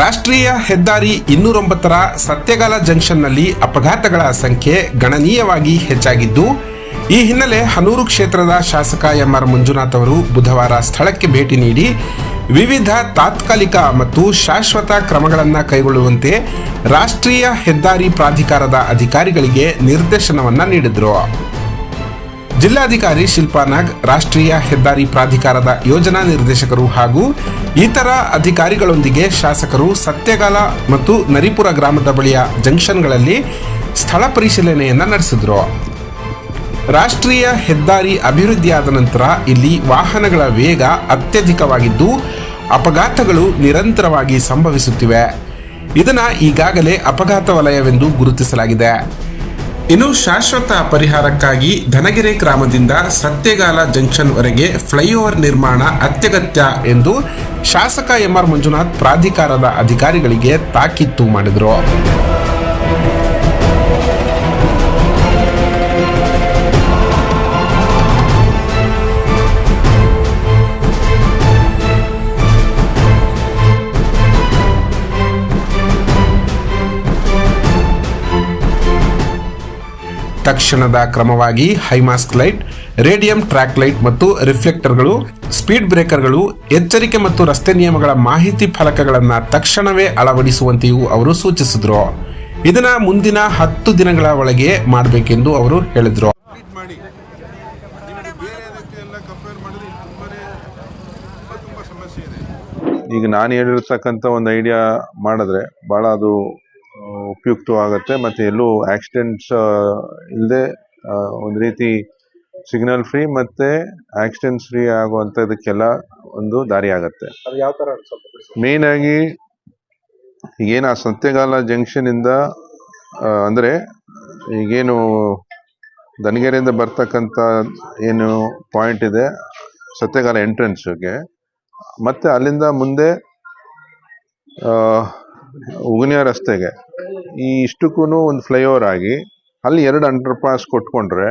ರಾಷ್ಟ್ರೀಯ ಹೆದ್ದಾರಿ ಇನ್ನೂರೊಂಬತ್ತರ ಸತ್ಯಗಾಲ ಜಂಕ್ಷನ್ನಲ್ಲಿ ಅಪಘಾತಗಳ ಸಂಖ್ಯೆ ಗಣನೀಯವಾಗಿ ಹೆಚ್ಚಾಗಿದ್ದು, ಈ ಹಿನ್ನೆಲೆ ಹನೂರು ಕ್ಷೇತ್ರದ ಶಾಸಕ ಎಂ ಆರ್ ಮಂಜುನಾಥ್ ಅವರು ಬುಧವಾರ ಸ್ಥಳಕ್ಕೆ ಭೇಟಿ ನೀಡಿ ವಿವಿಧ ತಾತ್ಕಾಲಿಕ ಮತ್ತು ಶಾಶ್ವತ ಕ್ರಮಗಳನ್ನು ಕೈಗೊಳ್ಳುವಂತೆ ರಾಷ್ಟ್ರೀಯ ಹೆದ್ದಾರಿ ಪ್ರಾಧಿಕಾರದ ಅಧಿಕಾರಿಗಳಿಗೆ ನಿರ್ದೇಶನವನ್ನು ನೀಡಿದರು. ಜಿಲ್ಲಾಧಿಕಾರಿ ಶಿಲ್ಪಾ ನಾಗ್, ರಾಷ್ಟ್ರೀಯ ಹೆದ್ದಾರಿ ಪ್ರಾಧಿಕಾರದ ಯೋಜನಾ ನಿರ್ದೇಶಕರು ಹಾಗೂ ಇತರ ಅಧಿಕಾರಿಗಳೊಂದಿಗೆ ಶಾಸಕರು ಸತ್ಯಗಾಲ ಮತ್ತು ನರಿಪುರ ಗ್ರಾಮದ ಬಳಿಯ ಜಂಕ್ಷನ್ಗಳಲ್ಲಿ ಸ್ಥಳ ಪರಿಶೀಲನೆಯನ್ನು ನಡೆಸಿದರು. ರಾಷ್ಟ್ರೀಯ ಹೆದ್ದಾರಿ ಅಭಿವೃದ್ಧಿಯಾದ ನಂತರ ಇಲ್ಲಿ ವಾಹನಗಳ ವೇಗ ಅತ್ಯಧಿಕವಾಗಿದ್ದು, ಅಪಘಾತಗಳು ನಿರಂತರವಾಗಿ ಸಂಭವಿಸುತ್ತಿವೆ. ಇದನ್ನು ಈಗಾಗಲೇ ಅಪಘಾತ ವಲಯವೆಂದು ಗುರುತಿಸಲಾಗಿದೆ. ಇನ್ನು ಶಾಶ್ವತ ಪರಿಹಾರಕ್ಕಾಗಿ ಧನಗೆರೆ ಗ್ರಾಮದಿಂದ ಸತ್ಯಗಾಲ ಜಂಕ್ಷನ್ ವರೆಗೆ ಫ್ಲೈಓವರ್ ನಿರ್ಮಾಣ ಅತ್ಯಗತ್ಯ ಎಂದು ಶಾಸಕ ಎಂಆರ್ ಮಂಜುನಾಥ್ ಪ್ರಾಧಿಕಾರದ ಅಧಿಕಾರಿಗಳಿಗೆ ತಾಕೀತು ಮಾಡಿದರು. ತಕ್ಷಣದ ಕ್ರಮವಾಗಿ high mast light radium track light ಮತ್ತು ರಿಫ್ಲೆಕ್ಟರ್ಗಳು ಸ್ಪೀಡ್ ಬ್ರೇಕರ್ಗಳು ಎಚ್ಚರಿಕೆ ಮತ್ತು ರಸ್ತೆ ನಿಯಮಗಳ ಮಾಹಿತಿ ಫಲಕಗಳನ್ನು ತಕ್ಷಣವೇ ಅಳವಡಿಸುವಂತೆಯೂ ಅವರು ಸೂಚಿಸಿದ್ರು. ಇದನ್ನ ಮುಂದಿನ ಹತ್ತು ದಿನಗಳ ಒಳಗೆ ಮಾಡಬೇಕೆಂದು ಅವರು ಹೇಳಿದರು. ಈಗ ನಾನು ಹೇಳಿರ್ತಕ್ಕಂಥ ಒಂದು ಐಡಿಯಾ ಮಾಡಿದ್ರೆ ಭಾಳ ಅದು ಉಪಯುಕ್ತವಾಗುತ್ತೆ ಮತ್ತು ಎಲ್ಲೂ ಆಕ್ಸಿಡೆಂಟ್ಸ್ ಇಲ್ಲದೆ ಒಂದು ರೀತಿ ಸಿಗ್ನಲ್ ಫ್ರೀ ಮತ್ತು ಆಕ್ಸಿಡೆಂಟ್ ಫ್ರೀ ಆಗುವಂಥದ್ದಕ್ಕೆಲ್ಲ ಒಂದು ದಾರಿ ಆಗುತ್ತೆ. ಆಗಿ ಈಗೇನು ಆ ಸತ್ಯಗಾಲ ಜಂಕ್ಷನಿಂದ ಅಂದರೆ ಈಗೇನು ದನಗೆರೆಯಿಂದ ಬರ್ತಕ್ಕಂಥ ಏನು ಪಾಯಿಂಟ್ ಇದೆ ಸತ್ಯಗಾಲ ಎಂಟ್ರೆನ್ಸ್ಗೆ ಮತ್ತೆ ಅಲ್ಲಿಂದ ಮುಂದೆ ಉಗನಿಯ ರಸ್ತೆಗೆ. ಈ ಇಷ್ಟಕ್ಕೂ ಒಂದು ಫ್ಲೈಓವರ್ ಆಗಿ ಅಲ್ಲಿ ಎರಡು ಅಂಡರ್ ಪಾಸ್ ಕೊಟ್ಕೊಂಡ್ರೆ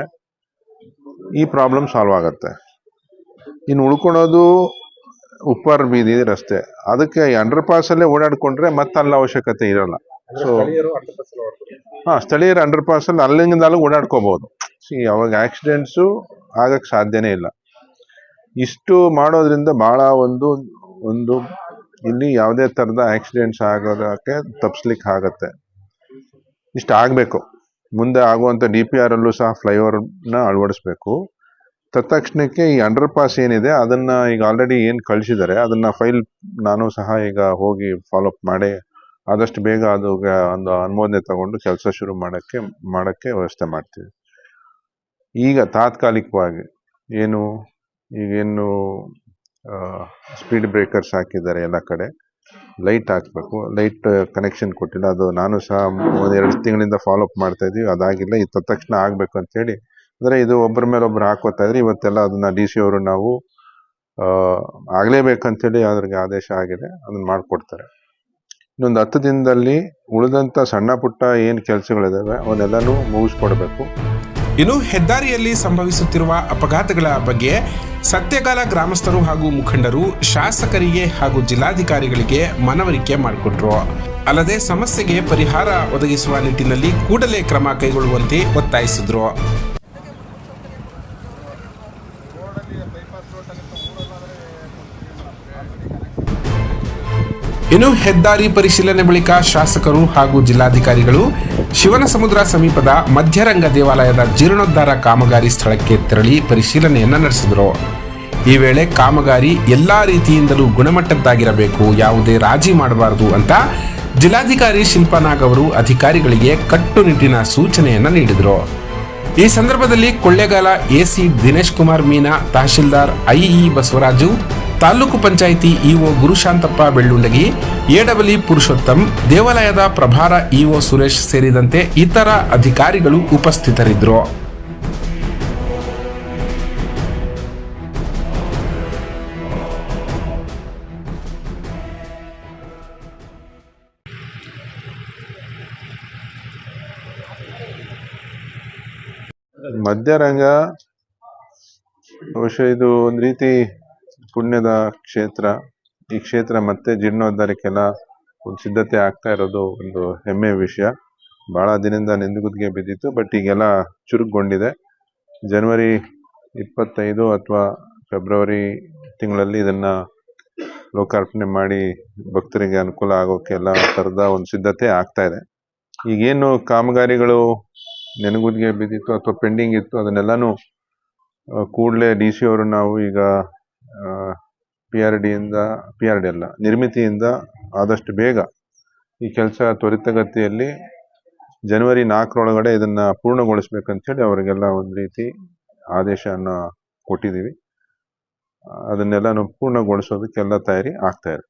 ಈ ಪ್ರಾಬ್ಲಮ್ ಸಾಲ್ವ್ ಆಗುತ್ತೆ. ಇನ್ನು ಉಳ್ಕೊಳೋದು ಉಪ್ಪಾರ ಬೀದಿ ರಸ್ತೆ. ಅದಕ್ಕೆ ಈ ಅಂಡರ್ ಓಡಾಡ್ಕೊಂಡ್ರೆ ಮತ್ತೆ ಅಲ್ಲಿ ಅವಶ್ಯಕತೆ ಇರಲ್ಲ. ಸೊ ಹಾ ಸ್ಥಳೀಯರ ಅಂಡರ್ ಪಾಸ್ ಅಲ್ಲಿಂದ ಅಲ್ಲಿ ಓಡಾಡ್ಕೋಬೋದು. ಸಿ ಅವಾಗ ಆಕ್ಸಿಡೆಂಟ್ಸು ಆಗಕ್ಕೆ ಸಾಧ್ಯನೇ ಇಲ್ಲ. ಇಷ್ಟು ಮಾಡೋದ್ರಿಂದ ಭಾಳ ಒಂದು ಒಂದು ಇಲ್ಲಿ ಯಾವುದೇ ಥರದ ಆಕ್ಸಿಡೆಂಟ್ಸ್ ಆಗೋದಕ್ಕೆ ತಪ್ಪಿಸ್ಲಿಕ್ಕೆ ಆಗತ್ತೆ ಇಷ್ಟ ಆಗಬೇಕು. ಮುಂದೆ ಆಗುವಂತ ಡಿ ಪಿ ಆರ್ ಅಲ್ಲೂ ಸಹ ಫ್ಲೈಓವರ್ನ ಅಳವಡಿಸ್ಬೇಕು. ತತ್ಕ್ಷಣಕ್ಕೆ ಈ ಅಂಡರ್ ಪಾಸ್ ಏನಿದೆ, ಅದನ್ನ ಈಗ ಆಲ್ರೆಡಿ ಏನು ಕಳಿಸಿದ್ದಾರೆ ಅದನ್ನ ಫೈಲ್ ನಾನು ಸಹ ಈಗ ಹೋಗಿ ಫಾಲೋಅಪ್ ಮಾಡಿ, ಆದಷ್ಟು ಬೇಗ ಅದು ಒಂದು ಅನುಮೋದನೆ ತಗೊಂಡು ಕೆಲಸ ಶುರು ಮಾಡಕ್ಕೆ ಮಾಡಕ್ಕೆ ವ್ಯವಸ್ಥೆ ಮಾಡ್ತೀವಿ. ಈಗ ತಾತ್ಕಾಲಿಕವಾಗಿ ಏನು ಈಗೇನು ಸ್ಪೀಡ್ ಬ್ರೇಕರ್ಸ್ ಹಾಕಿದ್ದಾರೆ ಎಲ್ಲ ಕಡೆ. ಲೈಟ್ ಹಾಕ್ಬೇಕು. ಲೈಟ್ ಕನೆಕ್ಷನ್ ಕೊಟ್ಟಿಲ್ಲ. ಅದು ನಾನು ಸಹ ಒಂದೆರಡು ಎರಡು ತಿಂಗಳಿಂದ ಫಾಲೋ ಅಪ್ ಮಾಡ್ತಾ ಇದ್ದೀವಿ ಅದಾಗಿಲ್ಲ. ಇದು ತಕ್ಷಣ ಆಗಬೇಕು ಅಂತ ಹೇಳಿ. ಅಂದ್ರೆ ಇದು ಒಬ್ಬರ ಮೇಲೆ ಒಬ್ರು ಹಾಕೋತಾ ಇದ್ರೆ ಇವತ್ತೆಲ್ಲ ಅದನ್ನ ಡಿ ಸಿ ಅವರು ನಾವು ಆ, ಹೇಳಿ ಅದ್ರಿಗೆ ಆದೇಶ ಆಗಿದೆ. ಅದನ್ನ ಮಾಡಿಕೊಡ್ತಾರೆ. ಇನ್ನೊಂದು ಹತ್ತು ದಿನದಲ್ಲಿ ಉಳಿದಂತ ಸಣ್ಣ ಪುಟ್ಟ ಏನು ಕೆಲಸಗಳಿದಾವೆ ಅವನ್ನೆಲ್ಲಾನು ಮುಗಿಸ್ಕೊಡ್ಬೇಕು. ಇನ್ನು ಹೆದ್ದಾರಿಯಲ್ಲಿ ಸಂಭವಿಸುತ್ತಿರುವ ಅಪಘಾತಗಳ ಬಗ್ಗೆ ಸತ್ಯಗಾಲ ಗ್ರಾಮಸ್ಥರು ಹಾಗೂ ಮುಖಂಡರು, ಶಾಸಕರಿಗೆ ಹಾಗೂ ಜಿಲ್ಲಾಧಿಕಾರಿಗಳಿಗೆ ಮನವರಿಕೆ ಮಾಡಿಕೊಟ್ರು. ಅಲ್ಲದೆ ಸಮಸ್ಯೆಗೆ ಪರಿಹಾರ ಒದಗಿಸುವ ನಿಟ್ಟಿನಲ್ಲಿ ಕೂಡಲೇ ಕ್ರಮ ಕೈಗೊಳ್ಳುವಂತೆ ಒತ್ತಾಯಿಸಿದ್ರು. ಇನ್ನು ಹೆದ್ದಾರಿ ಪರಿಶೀಲನೆ ಬಳಿಕ ಶಾಸಕರು ಹಾಗೂ ಜಿಲ್ಲಾಧಿಕಾರಿಗಳು ಶಿವನಸಮುದ್ರ ಸಮೀಪದ ಮಧ್ಯರಂಗ ದೇವಾಲಯದ ಜೀರ್ಣೋದ್ಧಾರ ಕಾಮಗಾರಿ ಸ್ಥಳಕ್ಕೆ ತೆರಳಿ ಪರಿಶೀಲನೆಯನ್ನು ನಡೆಸಿದರು. ಈ ವೇಳೆ ಕಾಮಗಾರಿ ಎಲ್ಲಾ ರೀತಿಯಿಂದಲೂ ಗುಣಮಟ್ಟದ್ದಾಗಿರಬೇಕು, ಯಾವುದೇ ರಾಜಿ ಮಾಡಬಾರದು ಅಂತ ಜಿಲ್ಲಾಧಿಕಾರಿ ಶಿಲ್ಪಾನಾಗ್ ಅವರು ಅಧಿಕಾರಿಗಳಿಗೆ ಕಟ್ಟುನಿಟ್ಟಿನ ಸೂಚನೆಯನ್ನ ನೀಡಿದರು. ಈ ಸಂದರ್ಭದಲ್ಲಿ Kollegal AC Dinesh Kumar Meena tahsildar IE Basavaraju taluk panchayat EO Gurushanthappa Bellundagi ಎಡಬಲಿ ಪುರುಷೋತ್ತಮ್, ದೇವಾಲಯದ ಪ್ರಭಾರ ಇಒ ಸುರೇಶ್ ಸೇರಿದಂತೆ ಇತರ ಅಧಿಕಾರಿಗಳು ಉಪಸ್ಥಿತರಿದ್ದರು. ಮಧ್ಯರಂಗ ಬಹುಶಃ ಇದು ಒಂದು ರೀತಿ ಪುಣ್ಯದ ಕ್ಷೇತ್ರ, ಈ ಕ್ಷೇತ್ರ ಮತ್ತೆ ಜೀರ್ಣೋದ್ಧಾರಕ್ಕೆಲ್ಲ ಒಂದು ಸಿದ್ಧತೆ ಆಗ್ತಾ ಇರೋದು ಒಂದು ಹೆಮ್ಮೆಯ ವಿಷಯ. ಭಾಳ ದಿನದಿಂದ ನೆಂದುಗುದಿಗೆ ಬಿದ್ದಿತ್ತು ಬಟ್ ಈಗೆಲ್ಲ ಚುರುಕುಗೊಂಡಿದೆ. ಜನವರಿ ಇಪ್ಪತ್ತೈದು ಅಥವಾ ಫೆಬ್ರವರಿ ತಿಂಗಳಲ್ಲಿ ಇದನ್ನ ಲೋಕಾರ್ಪಣೆ ಮಾಡಿ ಭಕ್ತರಿಗೆ ಅನುಕೂಲ ಆಗೋಕೆ ಎಲ್ಲ ಥರದ ಒಂದು ಸಿದ್ಧತೆ ಆಗ್ತಾ ಇದೆ. ಈಗೇನು ಕಾಮಗಾರಿಗಳು ನೆನಗುದಿಗೆ ಬಿದ್ದಿತ್ತು ಅಥವಾ ಪೆಂಡಿಂಗ್ ಇತ್ತು ಅದನ್ನೆಲ್ಲಾನು ಕೂಡಲೇ ಡಿ ಸಿ ಅವರು ನಾವು ಈಗ ಪಿ ಆರ್ ಡಿಯಿಂದ ಪಿ ಆರ್ ಡಿ ಅಲ್ಲ, ನಿರ್ಮಿತಿಯಿಂದ ಆದಷ್ಟು ಬೇಗ ಈ ಕೆಲಸ ತ್ವರಿತಗತಿಯಲ್ಲಿ ಜನವರಿ ನಾಲ್ಕರೊಳಗಡೆ ಇದನ್ನ ಪೂರ್ಣಗೊಳಿಸ್ಬೇಕಂಥೇಳಿ ಅವರಿಗೆಲ್ಲ ಒಂದು ರೀತಿ ಆದೇಶವನ್ನು ಕೊಟ್ಟಿದ್ದೀವಿ. ಅದನ್ನೆಲ್ಲ ಪೂರ್ಣಗೊಳಿಸೋದಕ್ಕೆಲ್ಲ ತಯಾರಿ ಆಗ್ತಾ ಇದೆ.